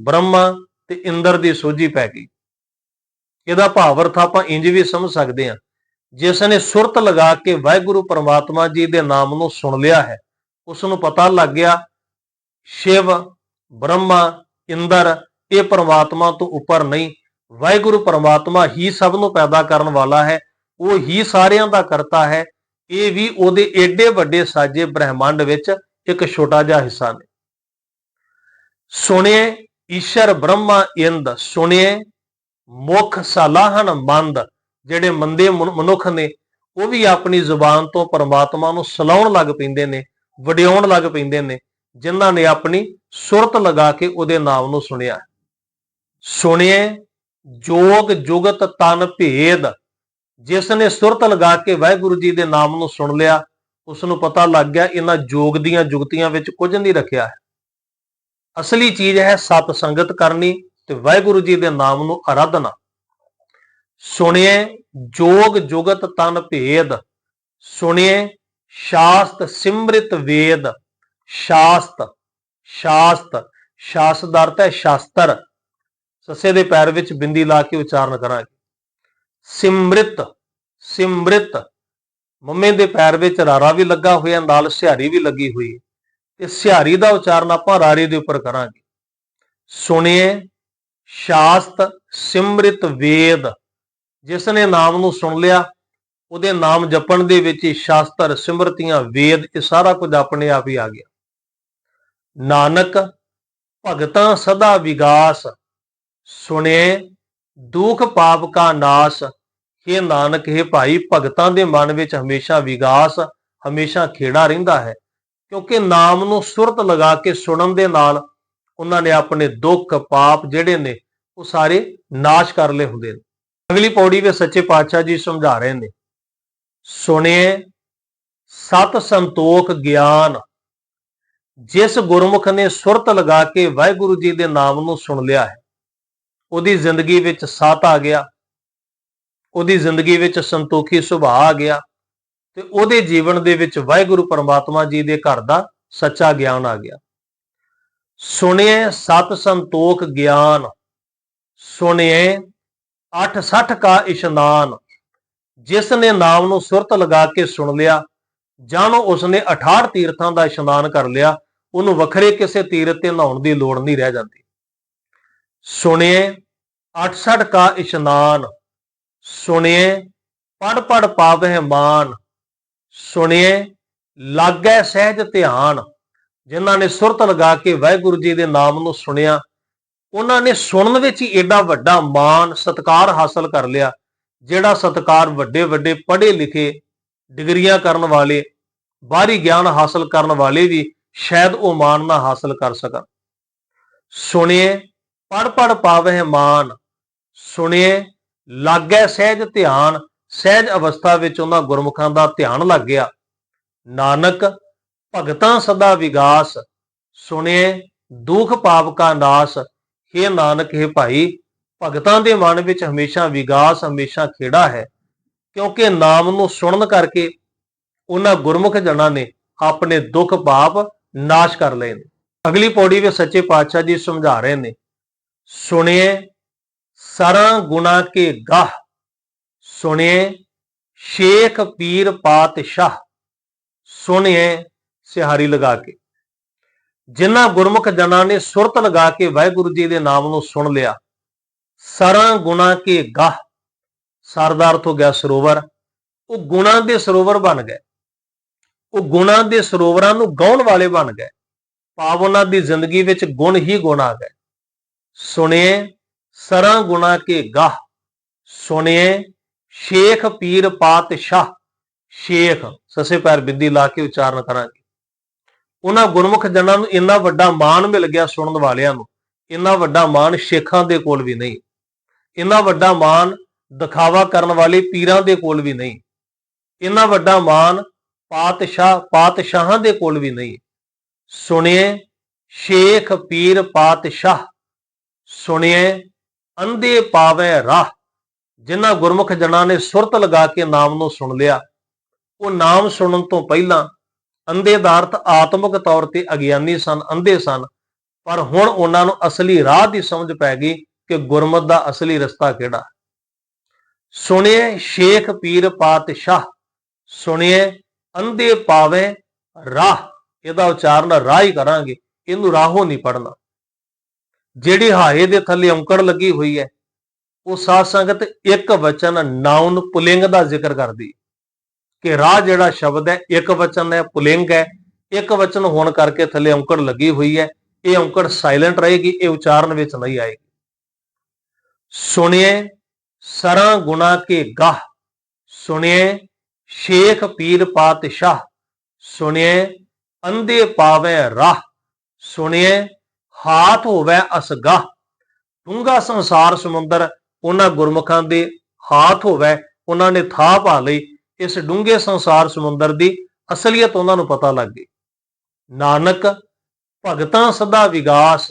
ਬ੍ਰਹਮਾ ਤੇ ਇੰਦਰ ਦੀ ਸੋਝੀ ਪੈ ਗਈ। ਇਹਦਾ ਭਾਵ ਅਰਥ ਆਪਾਂ ਇੰਜ ਵੀ ਸਮਝ ਸਕਦੇ ਹਾਂ, ਜਿਸ ਨੇ ਸੁਰਤ ਲਗਾ ਕੇ ਵਾਹਿਗੁਰੂ ਪਰਮਾਤਮਾ ਜੀ ਦੇ ਨਾਮ ਨੂੰ ਸੁਣ ਲਿਆ ਹੈ ਉਸ ਨੂੰ ਪਤਾ ਲੱਗ ਗਿਆ, ਸ਼ਿਵ, ਬ੍ਰਹਮਾ, ਇੰਦਰ ਇਹ ਪਰਮਾਤਮਾ ਤੋਂ ਉੱਪਰ ਨਹੀਂ, ਵਾਹਿਗੁਰੂ ਪਰਮਾਤਮਾ ਹੀ ਸਭ ਨੂੰ ਪੈਦਾ ਕਰਨ ਵਾਲਾ ਹੈ, ਉਹ ਹੀ ਸਾਰਿਆਂ ਦਾ ਕਰਤਾ ਹੈ, ਇਹ ਵੀ ਉਹਦੇ ਏਡੇ ਵੱਡੇ ਸਾਜੇ ਬ੍ਰਹਿਮੰਡ ਵਿੱਚ ਇੱਕ ਛੋਟਾ ਜਿਹਾ ਹਿੱਸਾ ਨੇ। ਸੁਣੇ ਈਸ਼ਰ ਬ੍ਰਹਮਾ ਇੰਦ ਸੁਣਿਏ ਮੁਖ ਸਲਾਹਨ ਮੰਦ। ਜਿਹੜੇ ਮੰਦੇ ਮਨੁੱਖ ਨੇ, ਉਹ ਵੀ ਆਪਣੀ ਜ਼ੁਬਾਨ ਤੋਂ ਪਰਮਾਤਮਾ ਨੂੰ ਸਲਾਉਣ ਲੱਗ ਪੈਂਦੇ ਨੇ, ਵਡਿਆਉਣ ਲੱਗ ਪੈਂਦੇ ਨੇ, ਜਿਨ੍ਹਾਂ ਨੇ ਆਪਣੀ ਸੁਰਤ ਲਗਾ ਕੇ ਉਹਦੇ ਨਾਮ ਨੂੰ ਸੁਣਿਆ। ਸੁਣਿਏ ਜੋਗ ਜੁਗਤ ਤਨ ਭੇਦ। ਜਿਸ ਨੇ ਸੁਰਤ ਲਗਾ ਕੇ ਵਾਹਿਗੁਰੂ ਜੀ ਦੇ ਨਾਮ ਨੂੰ ਸੁਣ ਲਿਆ ਉਸ ਨੂੰ ਪਤਾ ਲੱਗ ਗਿਆ, ਇਹਨਾਂ ਜੋਗ ਦੀਆਂ ਜੁਗਤੀਆਂ ਵਿੱਚ ਕੁਝ ਨਹੀਂ ਰੱਖਿਆ ਹੈ। ਅਸਲੀ ਚੀਜ਼ ਹੈ ਸਤ ਸੰਗਤ ਕਰਨੀ ਤੇ ਵਾਹਿਗੁਰੂ ਜੀ ਦੇ ਨਾਮ ਨੂੰ ਆਰਾਧਨਾ ਸੁਣਿਏ ਜੋਗ ਜੁਗਤ ਤਨ ਭੇਦ, ਸੁਣਿਏ ਸ਼ਾਸਤ ਸਿਮਰਿਤ ਵੇਦ, ਸ਼ਾਸਤ ਸ਼ਾਸਤ ਸ਼ਾਸਤ ਅਰਥ ਹੈ ਸ਼ਾਸਤਰ। ਸੱਸੇ ਦੇ ਪੈਰ ਵਿੱਚ ਬਿੰਦੀ ਲਾ ਕੇ ਉਚਾਰਨ ਕਰਾਂਗੇ। ਸਿਮਰਿਤ ਸਿਮਰਿਤ, ਮੰਮੇ ਦੇ ਪੈਰ ਵਿੱਚ ਰਾਰਾ ਵੀ ਲੱਗਾ ਹੋਇਆ, ਨਾਲ ਸਿਹਾਰੀ ਵੀ ਲੱਗੀ ਹੋਈ। ਤੇ ਸਿਹਾਰੀ ਦਾ ਉਚਾਰਨ ਆਪਾਂ ਰਾਰੇ ਦੇ ਉੱਪਰ ਕਰਾਂਗੇ। ਸੁਣਿਏ, ਸ਼ਾਸਤ ਸਿਮਰਿਤ ਵੇਦ ਜਿਸ ਨੇ ਨਾਮ ਨੂੰ ਸੁਣ ਲਿਆ, ਉਹਦੇ ਨਾਮ ਜਪਣ ਦੇ ਵਿੱਚ ਹੀ ਸ਼ਾਸਤਰ, ਸਿਮਰਤੀਆਂ, ਵੇਦ, ਇਹ ਸਾਰਾ ਕੁਝ ਆਪਣੇ ਆਪ ਹੀ ਆ ਗਿਆ। ਨਾਨਕ, ਭਗਤਾਂ ਸਦਾ ਵਿਗਾਸ ਸੁਣੇ ਦੁਖ ਪਾਪ ਕਾ ਨਾਸ हे ਨਾਨਕ, ਹੈ ਭਾਈ, ਭਗਤਾਂ ਦੇ ਮਨ ਵਿੱਚ ਹਮੇਸ਼ਾ ਵਿਗਾਸ, ਹਮੇਸ਼ਾ ਖੇੜਾ ਰਹਿੰਦਾ ਹੈ। ਕਿਉਂਕਿ ਨਾਮ ਨੂੰ ਸੁਰਤ ਲਗਾ ਕੇ ਸੁਣਨ ਦੇ ਨਾਲ ਉਹਨਾਂ ਨੇ ਆਪਣੇ ਦੁੱਖ, ਪਾਪ ਜਿਹੜੇ ਨੇ, ਉਹ ਸਾਰੇ ਨਾਸ਼ ਕਰ ਲਏ ਹੁੰਦੇ ਨੇ। ਅਗਲੀ ਪੌੜੀ ਵਿੱਚ ਸੱਚੇ ਪਾਤਸ਼ਾਹ ਜੀ ਸਮਝਾ ਰਹੇ ਨੇ, ਸੁਣਿਏ, ਸਤ ਸੰਤੋਖ ਗਿਆਨ। ਜਿਸ ਗੁਰਮੁਖ ਨੇ ਸੁਰਤ ਲਗਾ ਕੇ ਵਾਹਿਗੁਰੂ ਜੀ ਦੇ ਨਾਮ ਨੂੰ ਸੁਣ ਲਿਆ ਹੈ, ਉਹਦੀ ਜ਼ਿੰਦਗੀ ਵਿੱਚ ਸਤ ਆ ਗਿਆ, ਉਹਦੀ ਜ਼ਿੰਦਗੀ ਵਿੱਚ ਸੰਤੋਖੀ ਸੁਭਾਅ ਆ ਗਿਆ ਤੇ ਉਹਦੇ ਜੀਵਨ ਦੇ ਵਿੱਚ ਵਾਹਿਗੁਰੂ ਪਰਮਾਤਮਾ ਜੀ ਦੇ ਘਰ ਦਾ ਸੱਚਾ ਗਿਆਨ ਆ ਗਿਆ। ਸੁਣਿਏ ਸਤ ਸੰਤੋਖ ਗਿਆਨ ਸੁਣਿਏ 860 ਕਾ ਇਸ਼ਨਾਨ, ਜਿਸ ਨੇ ਨਾਮ ਨੂੰ ਸੁਰਤ ਲਗਾ ਕੇ ਸੁਣ ਲਿਆ, ਜਾਣੋ ਉਸਨੇ 68 ਤੀਰਥਾਂ ਦਾ ਇਸ਼ਨਾਨ ਕਰ ਲਿਆ, ਉਹਨੂੰ ਵੱਖਰੇ ਕਿਸੇ ਤੀਰਥ ਤੇ ਨਹਾਉਣ ਦੀ ਲੋੜ ਨਹੀਂ ਰਹਿ ਜਾਂਦੀ। ਸੁਣਿਏ 68 ਕਾ ਇਸ਼ਨਾਨ ਸੁਣਿਏ ਪੜ ਪੜ ਪਾਵਹਿ ਮਾਨ ਸੁਣਿਏ, ਲਾਗੈ ਸਹਿਜ ਧਿਆਨ, ਜਿਨ੍ਹਾਂ ਨੇ ਸੁਰਤ ਲਗਾ ਕੇ ਵਾਹਿਗੁਰੂ ਜੀ ਦੇ ਨਾਮ ਨੂੰ ਸੁਣਿਆ, ਉਹਨਾਂ ਨੇ ਸੁਣਨ ਵਿੱਚ ਹੀ ਏਡਾ ਵੱਡਾ ਮਾਣ, ਸਤਕਾਰ ਹਾਸਲ ਕਰ ਲਿਆ, ਜਿਹੜਾ ਸਤਕਾਰ ਵੱਡੇ ਵੱਡੇ ਪੜ੍ਹੇ ਲਿਖੇ ਡਿਗਰੀਆਂ ਕਰਨ ਵਾਲੇ, ਬਾਹਰੀ ਗਿਆਨ ਹਾਸਲ ਕਰਨ ਵਾਲੇ ਵੀ ਸ਼ਾਇਦ ਉਹ ਮਾਣ ਨਾ ਹਾਸਲ ਕਰ ਸਕਣ। ਸੁਣਿਏ ਪੜ ਪੜ ਪਾਵਹਿ ਮਾਨ ਸੁਣਿਏ, ਲਾਗੈ ਸਹਿਜ ਧਿਆਨ ਸਹਿਜ ਅਵਸਥਾ ਵਿੱਚ ਉਹਨਾਂ ਗੁਰਮੁਖਾਂ ਦਾ ਧਿਆਨ ਲੱਗ ਗਿਆ। ਨਾਨਕ, ਭਗਤਾਂ ਸਦਾ ਵਿਗਾਸ, ਸੁਣੇ ਦੁਖ ਪਾਪ ਕਾ ਨਾਸ। हे ਨਾਨਕ, ਹੈ ਭਾਈ, ਭਗਤਾਂ ਦੇ ਮਨ ਵਿੱਚ ਹਮੇਸ਼ਾ ਵਿਗਾਸ, ਹਮੇਸ਼ਾ ਖੇੜਾ ਹੈ। ਕਿਉਂਕਿ ਨਾਮ ਨੂੰ ਸੁਣਨ ਕਰਕੇ ਉਹਨਾਂ ਗੁਰਮੁਖ ਜਨਾਂ ਨੇ ਆਪਣੇ ਦੁੱਖ ਪਾਪ ਨਾਸ਼ ਕਰ ਲਏ ਨੇ। ਅਗਲੀ ਪੌੜੀ ਵਿੱਚ ਸੱਚੇ ਪਾਤਸ਼ਾਹ ਜੀ ਸਮਝਾ ਰਹੇ ਨੇ, ਸੁਣੇ ਸਰਾਂ ਗੁਨਾ ਕੇ ਗਾਹ। ਸੁਣਿਏ, ਸ਼ੇਖ ਪੀਰ ਪਾਤਸ਼ਾਹ, ਸੁਣਿਏ ਸਿਹਾਰੀ ਲਗਾ ਕੇ। ਜਿਨ੍ਹਾਂ ਗੁਰਮੁਖ ਜਨਾਂ ਨੇ ਸੁਰਤ ਲਗਾ ਕੇ ਵਾਹਿਗੁਰੂ ਜੀ ਦੇ ਨਾਮ ਨੂੰ ਸੁਣ ਲਿਆ, ਸਰਾਂ ਗੁਨਾ ਕੇ ਗਾਹ। ਸਰਦਾਰ ਹੋ ਗਿਆ ਸਰੋਵਰ, ਉਹ ਗੁਣਾ ਦੇ ਸਰੋਵਰ ਬਣ ਗਏ। ਉਹ ਗੁਣਾ ਦੇ ਸਰੋਵਰਾਂ ਨੂੰ ਗਾਉਣ ਵਾਲੇ ਬਣ ਗਏ। ਭਾਵ ਉਹਨਾਂ ਦੀ ਜ਼ਿੰਦਗੀ ਵਿੱਚ ਗੁਣ ਹੀ ਗੁਣ ਆ ਗਏ। ਸੁਣਿਏ, ਸਰਾਂ ਗੁਣਾ ਕੇ ਗਾਹ। ਸੁਣਿਏ ਸ਼ੇਖ ਪੀਰ ਪਾਤਸ਼ਾਹ, ਸ਼ੇਖ ਸਸੇ ਪੈਰ ਬਿੰਦੀ ਲਾ ਕੇ ਉਚਾਰਨ ਕਰਾਂਗੇ। ਉਹਨਾਂ ਗੁਰਮੁਖ ਜਨਾਂ ਨੂੰ ਇੰਨਾ ਵੱਡਾ ਮਾਣ ਮਿਲ ਗਿਆ ਸੁਣਨ ਵਾਲਿਆਂ ਨੂੰ, ਇੰਨਾ ਵੱਡਾ ਮਾਣ ਸ਼ੇਖਾਂ ਦੇ ਕੋਲ ਵੀ ਨਹੀਂ। ਇੰਨਾ ਵੱਡਾ ਮਾਣ ਦਿਖਾਵਾ ਕਰਨ ਵਾਲੇ ਪੀਰਾਂ ਦੇ ਕੋਲ ਵੀ ਨਹੀਂ। ਇੰਨਾ ਵੱਡਾ ਮਾਣ ਪਾਤਸ਼ਾਹ ਪਾਤਸ਼ਾਹਾਂ ਦੇ ਕੋਲ ਵੀ ਨਹੀਂ। ਸੁਣਿਏ, ਸ਼ੇਖ ਪੀਰ ਪਾਤਸ਼ਾਹ, ਸੁਣਿਏ, ਅੰਧੇ ਪਾਵੇ ਰਾਹ। ਜਿਨ੍ਹਾਂ ਗੁਰਮੁਖ ਜਨਾਂ ਨੇ ਸੁਰਤ ਲਗਾ ਕੇ ਨਾਮ ਨੂੰ ਸੁਣ ਲਿਆ, ਉਹ ਨਾਮ ਸੁਣਨ ਤੋਂ ਪਹਿਲਾਂ ਅੰਧੇ ਦਾ ਆਤਮਿਕ ਤੌਰ ਤੇ ਅਗਿਆਨੀ ਸਨ, ਅੰਧੇ ਸਨ, ਪਰ ਹੁਣ ਉਹਨਾਂ ਨੂੰ ਅਸਲੀ ਰਾਹ ਦੀ ਸਮਝ ਪੈ ਗਈ ਕਿ ਗੁਰਮਤ ਦਾ ਅਸਲੀ ਰਸਤਾ ਕਿਹੜਾ। ਸੁਣਿਏ ਸ਼ੇਖ ਪੀਰ ਪਾਤਸ਼ਾਹ, ਸੁਣਿਏ ਅੰਧੇ ਪਾਵੇ ਰਾਹ, ਇਹਦਾ ਉਚਾਰਨ ਰਾਹ ਹੀ ਕਰਾਂਗੇ, ਇਹਨੂੰ ਰਾਹੋਂ ਨਹੀਂ ਪੜਨਾ ਜਿਹੜੀ ਹਾਏ ਦੇ ਥੱਲੇ ਔਂਕੜ ਲੱਗੀ ਹੋਈ ਹੈ ਉਹ ਸਾਧ ਸੰਗਤ ਇੱਕ ਵਚਨ ਨਾਉਨ ਪੁਲਿੰਗ ਦਾ ਜ਼ਿਕਰ ਕਰਦੀ। ਕਿ ਰਾਹ ਜਿਹੜਾ ਸ਼ਬਦ ਹੈ, ਇੱਕ ਵਚਨ ਹੈ, ਪੁਲਿੰਗ ਹੈ। ਇੱਕ ਵਚਨ ਹੋਣ ਕਰਕੇ ਥੱਲੇ ਔਂਕੜ ਲੱਗੀ ਹੋਈ ਹੈ। ਇਹ ਔਂਕੜ ਸਾਇਲੈਂਟ ਰਹੇਗੀ, ਇਹ ਉਚਾਰਨ ਵਿੱਚ ਨਹੀਂ ਆਏਗੀ। ਸੁਣਿਏ, ਸਰਾਂ ਗੁਣਾ ਕੇ ਗਾਹ। ਸੁਣਿਏ, ਸ਼ੇਖ ਪੀਰ ਪਾਤਸ਼ਾਹ। ਸੁਣਿਏ, ਅੰਧੇ ਪਾਵੇ ਰਾਹ। ਸੁਣਿਏ, ਹਾਥ ਹੋਵੇ ਅਸਗਾਹ। ਡੂੰਘਾ ਸੰਸਾਰ ਸਮੁੰਦਰ ਉਹਨਾਂ ਗੁਰਮੁਖਾਂ ਦੇ ਹਾਥ ਹੋਵੇ, ਉਹਨਾਂ ਨੇ ਥਾਹ ਪਾ ਲਈ ਇਸ ਡੂੰਘੇ ਸੰਸਾਰ ਸਮੁੰਦਰ ਦੀ ਅਸਲੀਅਤ ਉਹਨਾਂ ਨੂੰ ਪਤਾ ਲੱਗ ਗਈ। ਨਾਨਕ, ਭਗਤਾਂ ਸਦਾ ਵਿਗਾਸ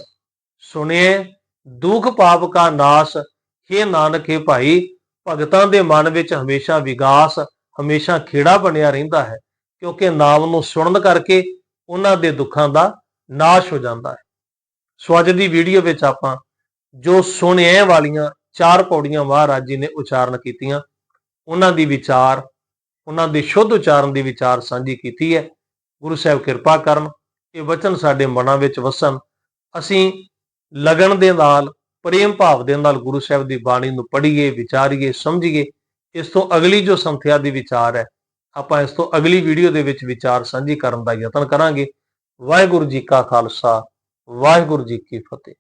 ਸੁਣਿਏ ਦੁੱਖ ਪਾਪ ਕਾ ਨਾਸ हे ਨਾਨਕ हे ਭਾਈ, ਭਗਤਾਂ ਦੇ ਮਨ ਵਿੱਚ ਹਮੇਸ਼ਾ ਵਿਗਾਸ, ਹਮੇਸ਼ਾ ਖੇੜਾ ਬਣਿਆ ਰਹਿੰਦਾ ਹੈ, ਕਿਉਂਕਿ ਨਾਮ ਨੂੰ ਸੁਣਨ ਕਰਕੇ ਉਹਨਾਂ ਦੇ ਦੁੱਖਾਂ ਦਾ ਨਾਸ਼ ਹੋ ਜਾਂਦਾ ਹੈ। ਸੋ ਅੱਜ ਦੀ ਵੀਡੀਓ ਵਿੱਚ ਆਪਾਂ ਜੋ ਸੁਣਿਆ ਵਾਲੀਆਂ ਚਾਰ ਪੌੜੀਆਂ ਮਹਾਰਾਜ ਜੀ ਨੇ ਉਚਾਰਨ ਕੀਤੀਆਂ। ਉਹਨਾਂ ਦੀ ਵਿਚਾਰ, ਉਹਨਾਂ ਦੇ ਸ਼ੁੱਧ ਉਚਾਰਨ ਦੀ ਵਿਚਾਰ ਸਾਂਝੀ ਕੀਤੀ ਹੈ। ਗੁਰੂ ਸਾਹਿਬ ਕਿਰਪਾ ਕਰਨ, ਇਹ ਵਚਨ ਸਾਡੇ ਮਨਾਂ ਵਿੱਚ ਵਸਣ। ਅਸੀਂ ਲਗਨ ਦੇ ਨਾਲ, ਪ੍ਰੇਮ ਭਾਵ ਦੇ ਨਾਲ ਗੁਰੂ ਸਾਹਿਬ ਦੀ ਬਾਣੀ ਨੂੰ ਪੜ੍ਹੀਏ, ਵਿਚਾਰੀਏ, ਸਮਝੀਏ, ਇਸ ਤੋਂ ਅਗਲੀ ਜੋ ਸੰਥਿਆ ਦੀ ਵਿਚਾਰ ਹੈ, ਆਪਾਂ ਇਸ ਤੋਂ ਅਗਲੀ ਵੀਡੀਓ ਦੇ ਵਿੱਚ ਵਿਚਾਰ ਸਾਂਝੀ ਕਰਨ ਦਾ ਯਤਨ ਕਰਾਂਗੇ। ਵਾਹਿਗੁਰੂ ਜੀ ਕਾ ਖਾਲਸਾ, ਵਾਹਿਗੁਰੂ ਜੀ ਕੀ ਫਤਿਹ।